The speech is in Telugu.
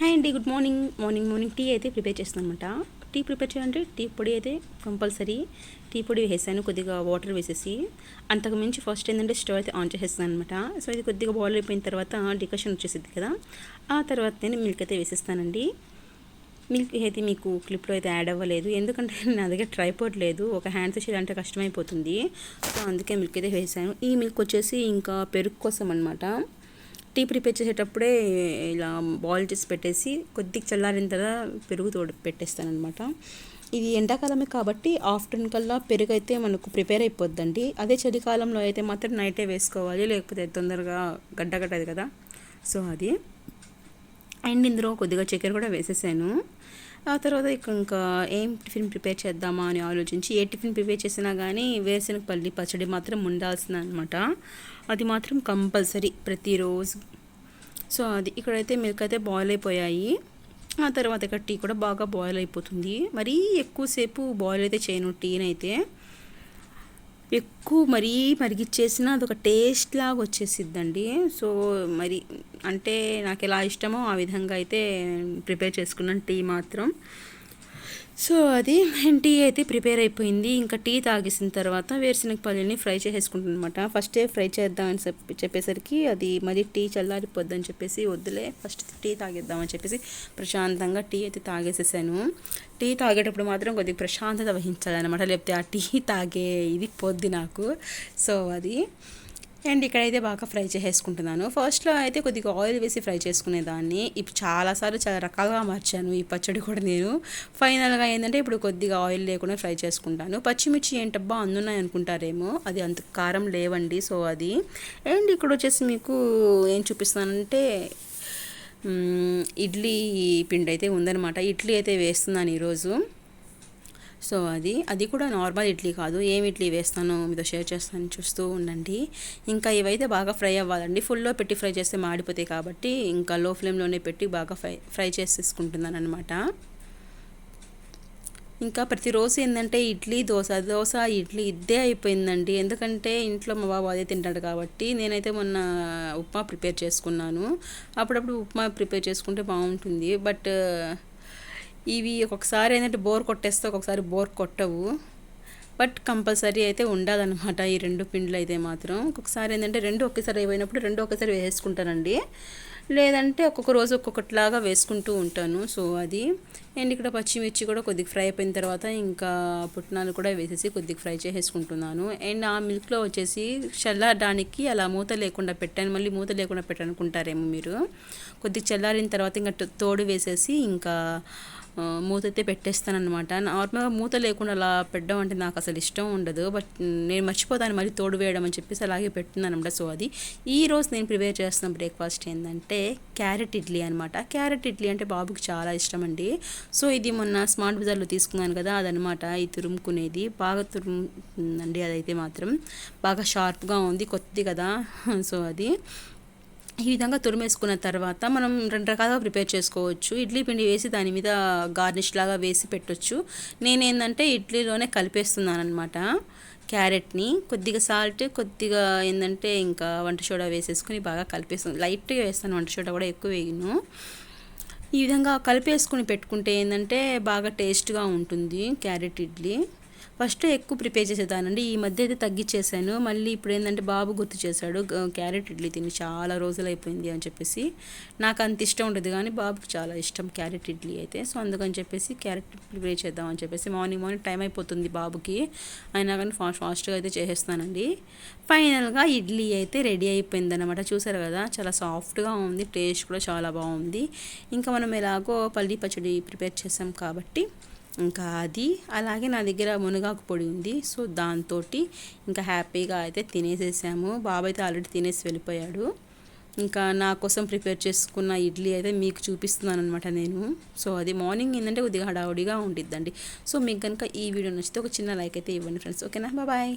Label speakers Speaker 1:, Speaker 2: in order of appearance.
Speaker 1: హాయ్ అండి good morning. Morning morning tea అయితే ప్రిపేర్ చేస్తాను అనమాట టీ ప్రిపేర్ చేయాలంటే టీ పొడి అయితే కంపల్సరీ. టీ పొడి వేసాను కొద్దిగా వాటర్ వేసేసి. అంతకు మించి ఫస్ట్ ఏంటంటే స్టవ్ అయితే ఆన్ చేసేస్తాను అనమాట సో ఇది కొద్దిగా బాయిల్ అయిపోయిన తర్వాత డికషన్ వచ్చేసింది కదా. ఆ తర్వాత నేను మిల్క్ అయితే వేసేస్తానండి. మిల్క్ అయితే మీకు క్లిప్లో అయితే యాడ్ అవ్వలేదు. ఎందుకంటే నా దగ్గర ట్రైపోర్ట్ లేదు. ఒక హ్యాండ్స్ చేయాలంటే కష్టమైపోతుంది. సో అందుకే మిల్క్ అయితే వేసాను ఈ మిల్క్ వచ్చేసి ఇంకా పెరుగు కోసం అనమాట టీ ప్రిపేర్ చేసేటప్పుడే ఇలా బాయిల్ చేసి పెట్టేసి కొద్దిగా చల్లారిన తర్వాత పెరుగు తోడు పెట్టేస్తాను అనమాట ఇది ఎండాకాలమే కాబట్టి ఆఫ్టర్నూన్ కల్లా పెరుగు అయితే మనకు ప్రిపేర్ అయిపోద్దండి. అదే చలికాలంలో అయితే మాత్రం నైటే వేసుకోవాలి లేకపోతే తొందరగా గడ్డగట్టదు కదా. సో అది. అండ్ ఇందులో కొద్దిగా చక్కెర కూడా వేసేసాను. ఆ తర్వాత ఇంకా ఏం టిఫిన్ ప్రిపేర్ చేద్దామా అని ఆలోచించి ఏ టిఫిన్ ప్రిపేర్ చేసినా కానీ పల్లి పచ్చడి మాత్రం ఉండాల్సింది అనమాట అది మాత్రం కంపల్సరీ ప్రతిరోజు. సో అది ఇక్కడైతే మిల్క్ అయితే బాయిల్ అయిపోయాయి. ఆ తర్వాత ఇక్కడ టీ కూడా బాగా బాయిల్ అయిపోతుంది. మరీ ఎక్కువసేపు బాయిల్ అయితే చేయను టీనైతే ఎక్కువ మరీ మరిగిచ్చేసినా అదొక టేస్ట్ లాగా వచ్చేసిద్దండి. సో మరి అంటే నాకు ఎలా ఇష్టమో ఆ విధంగా అయితే ప్రిపేర్ చేసుకున్నాను టీ మాత్రం. సో అది టీ అయితే ప్రిపేర్ అయిపోయింది. ఇంకా టీ తాగేసిన తర్వాత వేరుశనగ పల్లీని ఫ్రై చేసేసుకుంటాను అనమాట ఫస్టే ఫ్రై చేద్దామని చెప్పేసరికి అది మరి టీ చల్లారిపోద్దని చెప్పేసి వద్దులే ఫస్ట్ టీ తాగేద్దామని చెప్పేసి ప్రశాంతంగా టీ అయితే తాగేసేసాను. టీ తాగేటప్పుడు మాత్రం కొద్దిగా ప్రశాంతత వహించాలన్నమాట. లేకపోతే ఆ టీ తాగే ఇది పొద్దు నాకు. సో అది అండ్ ఇక్కడైతే బాగా ఫ్రై చేసేసుకుంటున్నాను. ఫస్ట్లో అయితే కొద్దిగా ఆయిల్ వేసి ఫ్రై చేసుకునేదాన్ని. ఇప్పుడు చాలాసార్లు చాలా రకాలుగా మార్చాను ఈ పచ్చడి కూడా నేను. ఫైనల్గా ఏంటంటే ఇప్పుడు కొద్దిగా ఆయిల్ లేకుండా ఫ్రై చేసుకుంటాను. పచ్చిమిర్చి ఏంటబ్బా అందున్నాయి అనుకుంటారేమో. అది అంత కారం లేవండి సో అది. అండ్ ఇక్కడ వచ్చేసి మీకు ఏం చూపిస్తానంటే ఇడ్లీ పిండి అయితే ఉందనమాట ఇడ్లీ అయితే వేస్తున్నాను ఈరోజు. సో అది అది కూడా నార్మల్ ఇడ్లీ కాదు. ఏం ఇడ్లీ వేస్తానో మీతో షేర్ చేస్తాను చూస్తూ ఉండండి. ఇంకా ఇవైతే బాగా ఫ్రై అవ్వాలండి. ఫుల్లో పెట్టి ఫ్రై చేస్తే మాడిపోతాయి కాబట్టి ఇంకా లో ఫ్లేమ్లోనే పెట్టి బాగా ఫ్రై ఫ్రై చేసేసుకుంటున్నాను అనమాట ఇంకా ప్రతిరోజు ఏంటంటే ఇడ్లీ దోశ దోశ ఇడ్లీ ఇద్దే అయిపోయిందండి. ఎందుకంటే ఇంట్లో మా బాబు అదే తింటాడు కాబట్టి నేనైతే మొన్న ఉప్మా ప్రిపేర్ చేసుకున్నాను. అప్పుడప్పుడు ఉప్మా ప్రిపేర్ చేసుకుంటే బాగుంటుంది. బట్ ఇవి ఒక్కొక్కసారి ఏంటంటే బోర్ కొట్టేస్తే ఒక్కొక్కసారి బోర్ కొట్టవు. బట్ కంపల్సరీ అయితే ఉండాలన్నమాట ఈ రెండు పిండ్లు అయితే మాత్రం. ఒక్కొక్కసారి ఏంటంటే రెండు ఒకేసారి అయిపోయినప్పుడు రెండు ఒకేసారి వేసుకుంటానండి లేదంటే ఒక్కొక్క రోజు ఒక్కొక్కటిలాగా వేసుకుంటూ ఉంటాను. సో అది అండ్ ఇక్కడ పచ్చిమిర్చి కూడా కొద్దిగా ఫ్రై అయిపోయిన తర్వాత ఇంకా పుట్నాలు కూడా వేసేసి కొద్దిగా ఫ్రై చేసేసుకుంటున్నాను. అండ్ ఆ మిల్క్లో వచ్చేసి చల్లారడానికి అలా మూత లేకుండా పెట్టాను. మళ్ళీ మూత లేకుండా పెట్టాలనుకుంటారేమో మీరు. కొద్దిగా చల్లారిన తర్వాత ఇంకా తోడు వేసేసి ఇంకా మూత అయితే పెట్టేస్తానమాట నార్మల్గా మూత లేకుండా అలా పెట్టడం అంటే నాకు అసలు ఇష్టం ఉండదు. బట్ నేను మర్చిపోతాను మళ్ళీ తోడు వేయడం అని చెప్పేసి అలాగే పెట్టున్నాను అనమాట సో అది ఈ రోజు నేను ప్రిపేర్ చేస్తున్న బ్రేక్ఫాస్ట్ ఏంటంటే క్యారెట్ ఇడ్లీ అనమాట క్యారెట్ ఇడ్లీ అంటే బాబుకి చాలా ఇష్టం అండి. సో ఇది మొన్న స్మార్ట్ బజార్లో తీసుకున్నాను కదా అదనమాట ఈ తురుముకునేది. బాగా తురుముందండి అదైతే మాత్రం. బాగా షార్ప్గా ఉంది కొద్ది కదా. సో అది. ఈ విధంగా తురిమేసుకున్న తర్వాత మనం రెండు రకాలుగా ప్రిపేర్ చేసుకోవచ్చు. ఇడ్లీ పిండి వేసి దాని మీద గార్నిష్ లాగా వేసి పెట్టొచ్చు. నేనేందంటే ఇడ్లీలోనే కలిపేస్తున్నాను అనమాట క్యారెట్ని. కొద్దిగా సాల్ట్ కొద్దిగా ఏంటంటే ఇంకా వంట సోడా వేసేసుకుని బాగా కలిపేస్తాను లైట్గా వేస్తాను వంట సోడా కూడా ఎక్కువ వేయను. ఈ విధంగా కలిపేసుకుని పెట్టుకుంటే ఏంటంటే బాగా టేస్ట్గా ఉంటుంది క్యారెట్ ఇడ్లీ. ఫస్ట్ ఎక్కువ ప్రిపేర్ చేసేదానండి. ఈ మధ్య అయితే తగ్గించేసాను మళ్ళీ ఇప్పుడు ఏంటంటే బాబు గుర్తు చేశాడు క్యారెట్ ఇడ్లీ తిని చాలా రోజులు అయిపోయింది అని చెప్పేసి. నాకు అంత ఇష్టం ఉండదు కానీ బాబుకి చాలా ఇష్టం క్యారెట్ ఇడ్లీ అయితే. సో అందుకని చెప్పేసి క్యారెట్ ప్రిపేర్ చేద్దాం అని చెప్పేసి మార్నింగ్ మార్నింగ్ టైం అయిపోతుంది బాబుకి. అయినా కానీ ఫాస్ట్ ఫాస్ట్గా అయితే చేసేస్తానండి. ఫైనల్గా ఇడ్లీ అయితే రెడీ అయిపోయింది అనమాట చూసారు కదా చాలా సాఫ్ట్గా ఉంది. టేస్ట్ కూడా చాలా బాగుంది. ఇంకా మనం ఎలాగో పల్లీ పచ్చడి ప్రిపేర్ చేసాం కాబట్టి ఇంకా అది. అలాగే నా దగ్గర మునగాకు పొడి ఉంది. సో దాంతో ఇంకా హ్యాపీగా అయితే తినేసేసాము. బాబాయ్ అయితే ఆల్రెడీ తినేసి వెళ్ళిపోయాడు. ఇంకా నా కోసం ప్రిపేర్ చేసుకున్న ఇడ్లీ అయితే మీకు చూపిస్తున్నాను అనమాట నేను. సో అది మార్నింగ్ ఏంటంటే కొద్దిగా హడావుడిగా ఉండిద్దండి. సో మీకు కనుక ఈ వీడియో నచ్చితే ఒక చిన్న లైక్ అయితే ఇవ్వండి ఫ్రెండ్స్. ఓకేనా? బాయ్.